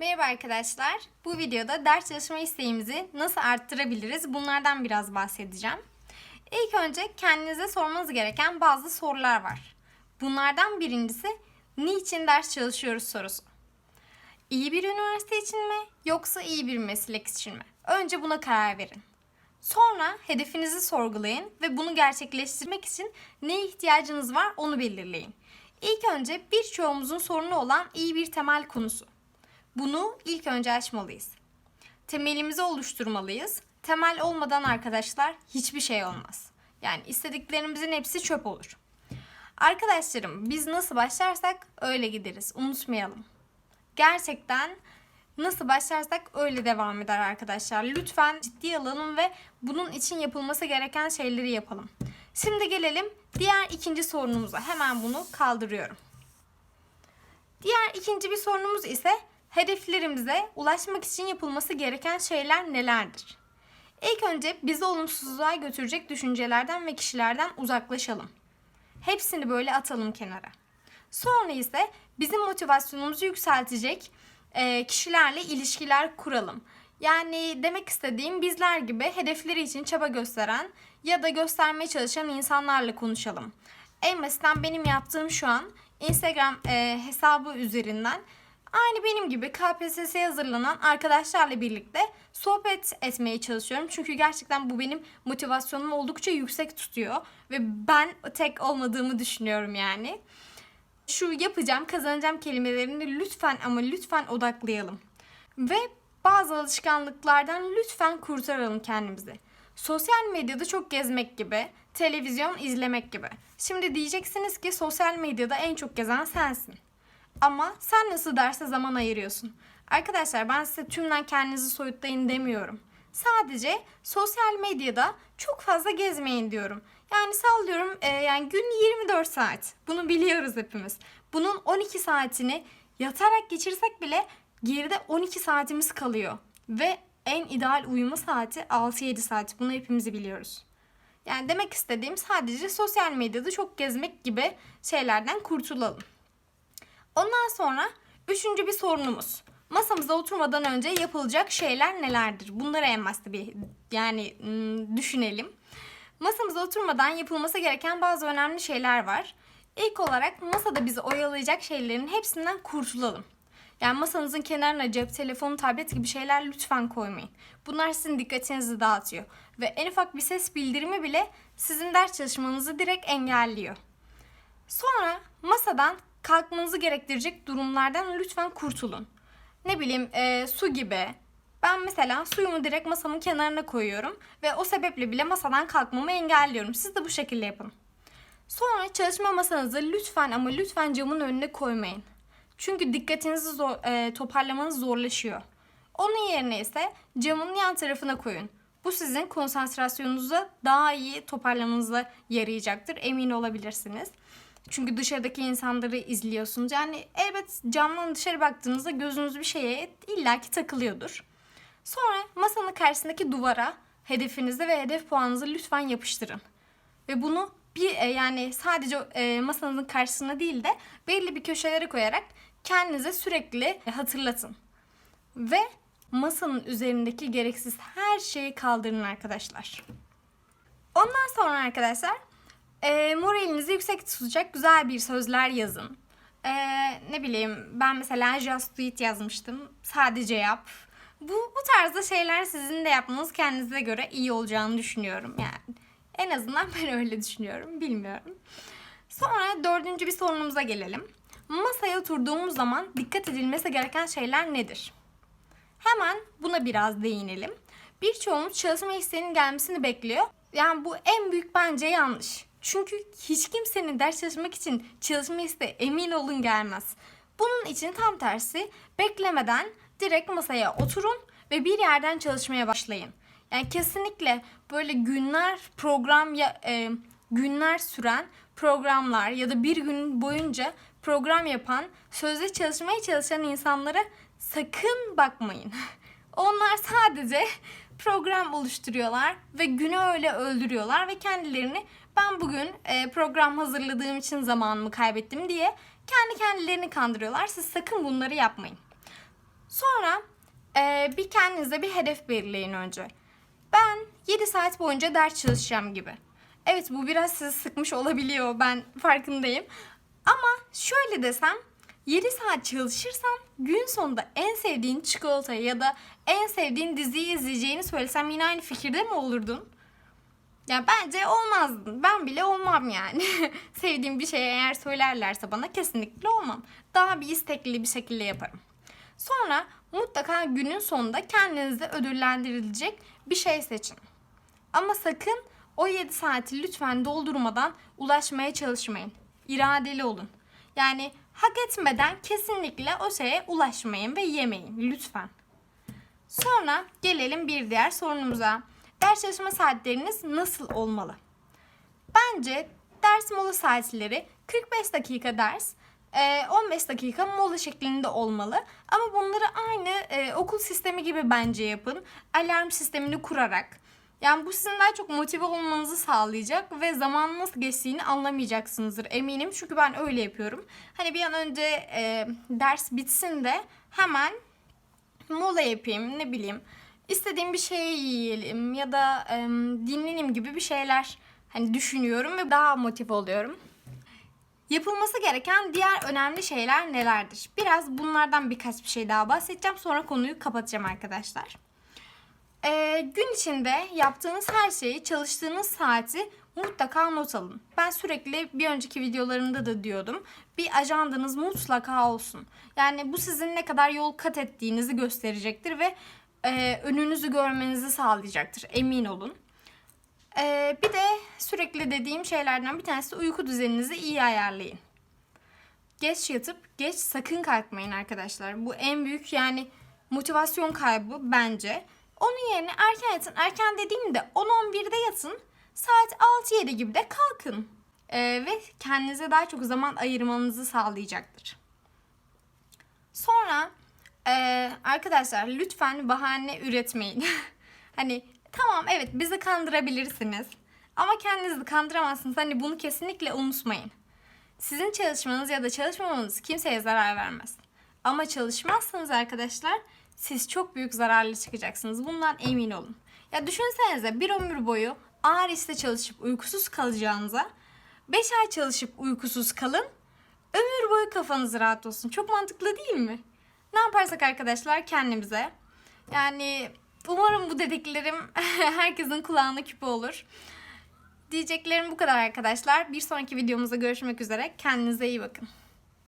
Merhaba arkadaşlar. Bu videoda ders çalışma isteğimizi nasıl arttırabiliriz bunlardan biraz bahsedeceğim. İlk önce kendinize sormanız gereken bazı sorular var. Bunlardan birincisi niçin ders çalışıyoruz sorusu. İyi bir üniversite için mi yoksa iyi bir meslek için mi? Önce buna karar verin. Sonra hedefinizi sorgulayın ve bunu gerçekleştirmek için neye ihtiyacınız var onu belirleyin. İlk önce birçoğumuzun sorunu olan iyi bir temel konusu. Bunu ilk önce açmalıyız. Temelimizi oluşturmalıyız. Temel olmadan arkadaşlar hiçbir şey olmaz. Yani istediklerimizin hepsi çöp olur. Arkadaşlarım biz nasıl başlarsak öyle gideriz. Unutmayalım. Gerçekten nasıl başlarsak öyle devam eder arkadaşlar. Lütfen ciddiye alalım ve bunun için yapılması gereken şeyleri yapalım. Şimdi gelelim diğer ikinci sorunumuza. Hemen bunu kaldırıyorum. Diğer ikinci bir sorunumuz ise hedeflerimize ulaşmak için yapılması gereken şeyler nelerdir? İlk önce bizi olumsuzluğa götürecek düşüncelerden ve kişilerden uzaklaşalım. Hepsini böyle atalım kenara. Sonra ise bizim motivasyonumuzu yükseltecek e, kişilerle ilişkiler kuralım. Yani demek istediğim bizler gibi hedefleri için çaba gösteren ya da göstermeye çalışan insanlarla konuşalım. En basitten benim yaptığım şu an Instagram e, hesabı üzerinden aynı benim gibi KPSS'ye hazırlanan arkadaşlarla birlikte sohbet etmeye çalışıyorum. Çünkü gerçekten bu benim motivasyonumu oldukça yüksek tutuyor ve ben tek olmadığımı düşünüyorum yani şu yapacağım, kazanacağım kelimelerini lütfen ama lütfen odaklayalım. Ve bazı alışkanlıklardan lütfen kurtaralım kendimizi. Sosyal medyada çok gezmek gibi, televizyon izlemek gibi. Şimdi diyeceksiniz ki sosyal medyada en çok gezen sensin. Ama sen nasıl derse zaman ayırıyorsun? Arkadaşlar ben size tümden kendinizi soyutlayın demiyorum. Sadece sosyal medyada çok fazla gezmeyin diyorum. Yani sallıyorum e, yani gün 24 saat. Bunu biliyoruz hepimiz. Bunun 12 saatini yatarak geçirsek bile geride 12 saatimiz kalıyor. Ve en ideal uyuma saati 6-7 saat. Bunu hepimiz biliyoruz. Yani demek istediğim sadece sosyal medyada çok gezmek gibi şeylerden kurtulalım. Ondan sonra üçüncü bir sorunumuz. Masamıza oturmadan önce yapılacak şeyler nelerdir? Bunları en başta bir yani düşünelim. Masamıza oturmadan yapılması gereken bazı önemli şeyler var. İlk olarak masada bizi oyalayacak şeylerin hepsinden kurtulalım. Yani masanızın kenarına cep telefonu, tablet gibi şeyler lütfen koymayın. Bunlar sizin dikkatinizi dağıtıyor. Ve en ufak bir ses bildirimi bile sizin ders çalışmanızı direkt engelliyor. Sonra masadan kalkmanızı gerektirecek durumlardan lütfen kurtulun. Ne bileyim e, su gibi. Ben mesela suyumu direkt masamın kenarına koyuyorum ve o sebeple bile masadan kalkmamı engelliyorum. Siz de bu şekilde yapın. Sonra çalışma masanızı lütfen ama lütfen camın önüne koymayın. Çünkü dikkatinizi zor, e, toparlamanız zorlaşıyor. Onun yerine ise camın yan tarafına koyun. Bu sizin konsantrasyonunuzu daha iyi toparlamanıza yarayacaktır. Emin olabilirsiniz. Çünkü dışarıdaki insanları izliyorsunuz. Yani evet camdan dışarı baktığınızda gözünüz bir şeye illaki takılıyordur. Sonra masanın karşısındaki duvara hedefinizi ve hedef puanınızı lütfen yapıştırın. Ve bunu bir e, yani sadece e, masanızın karşısına değil de belli bir köşelere koyarak kendinize sürekli hatırlatın. Ve masanın üzerindeki gereksiz her şeyi kaldırın arkadaşlar. Ondan sonra arkadaşlar e, moralinizi yüksek tutacak güzel bir sözler yazın. E, ne bileyim ben mesela just do it yazmıştım. Sadece yap. Bu, bu tarzda şeyler sizin de yapmanız kendinize göre iyi olacağını düşünüyorum yani. En azından ben öyle düşünüyorum. Bilmiyorum. Sonra dördüncü bir sorunumuza gelelim. Masaya oturduğumuz zaman dikkat edilmesi gereken şeyler nedir? Hemen buna biraz değinelim. Birçoğumuz çalışma isteğinin gelmesini bekliyor. Yani bu en büyük bence yanlış. Çünkü hiç kimsenin ders çalışmak için çalışma isteği emin olun gelmez. Bunun için tam tersi beklemeden direkt masaya oturun ve bir yerden çalışmaya başlayın. Yani kesinlikle böyle günler program ya e, günler süren programlar ya da bir gün boyunca program yapan, sözde çalışmaya çalışan insanlara sakın bakmayın. Onlar sadece program oluşturuyorlar ve günü öyle öldürüyorlar ve kendilerini ben bugün e, program hazırladığım için zamanımı kaybettim diye kendi kendilerini kandırıyorlar. Siz sakın bunları yapmayın. Sonra e, bir kendinize bir hedef belirleyin önce. Ben 7 saat boyunca ders çalışacağım gibi. Evet bu biraz sizi sıkmış olabiliyor ben farkındayım. Ama şöyle desem 7 saat çalışırsam gün sonunda en sevdiğin çikolatayı ya da en sevdiğin diziyi izleyeceğini söylesem yine aynı fikirde mi olurdun? Ya bence olmazdın. Ben bile olmam yani. Sevdiğim bir şeye eğer söylerlerse bana kesinlikle olmam. Daha bir istekli bir şekilde yaparım. Sonra mutlaka günün sonunda kendinizi ödüllendirilecek bir şey seçin. Ama sakın o 7 saati lütfen doldurmadan ulaşmaya çalışmayın. İradeli olun. Yani hak etmeden kesinlikle o şeye ulaşmayın ve yemeyin lütfen. Sonra gelelim bir diğer sorunumuza. Ders çalışma saatleriniz nasıl olmalı? Bence ders mola saatleri 45 dakika ders, e, 15 dakika mola şeklinde olmalı. Ama bunları aynı e, okul sistemi gibi bence yapın. Alarm sistemini kurarak. Yani bu sizin daha çok motive olmanızı sağlayacak ve zaman nasıl geçtiğini anlamayacaksınızdır eminim. Çünkü ben öyle yapıyorum. Hani bir an önce e, ders bitsin de hemen mola yapayım ne bileyim istediğim bir şey yiyelim ya da e, dinleneyim gibi bir şeyler hani düşünüyorum ve daha motive oluyorum. Yapılması gereken diğer önemli şeyler nelerdir? Biraz bunlardan birkaç bir şey daha bahsedeceğim sonra konuyu kapatacağım arkadaşlar. Ee, gün içinde yaptığınız her şeyi, çalıştığınız saati mutlaka not alın. Ben sürekli bir önceki videolarımda da diyordum. Bir ajandanız mutlaka olsun. Yani bu sizin ne kadar yol kat ettiğinizi gösterecektir ve e, önünüzü görmenizi sağlayacaktır. Emin olun. Ee, bir de sürekli dediğim şeylerden bir tanesi uyku düzeninizi iyi ayarlayın. Geç yatıp geç sakın kalkmayın arkadaşlar. Bu en büyük yani motivasyon kaybı bence. Onun yerine erken yatın. Erken dediğimde 10-11'de yatın. Saat 6-7 gibi de kalkın. Ee, ve kendinize daha çok zaman ayırmanızı sağlayacaktır. Sonra e, arkadaşlar lütfen bahane üretmeyin. hani tamam evet bizi kandırabilirsiniz. Ama kendinizi kandıramazsınız. Hani bunu kesinlikle unutmayın. Sizin çalışmanız ya da çalışmamanız kimseye zarar vermez. Ama çalışmazsanız arkadaşlar siz çok büyük zararlı çıkacaksınız. Bundan emin olun. Ya düşünsenize bir ömür boyu ağır işte çalışıp uykusuz kalacağınıza 5 ay çalışıp uykusuz kalın. Ömür boyu kafanız rahat olsun. Çok mantıklı değil mi? Ne yaparsak arkadaşlar kendimize. Yani umarım bu dediklerim herkesin kulağına küpe olur. Diyeceklerim bu kadar arkadaşlar. Bir sonraki videomuzda görüşmek üzere. Kendinize iyi bakın.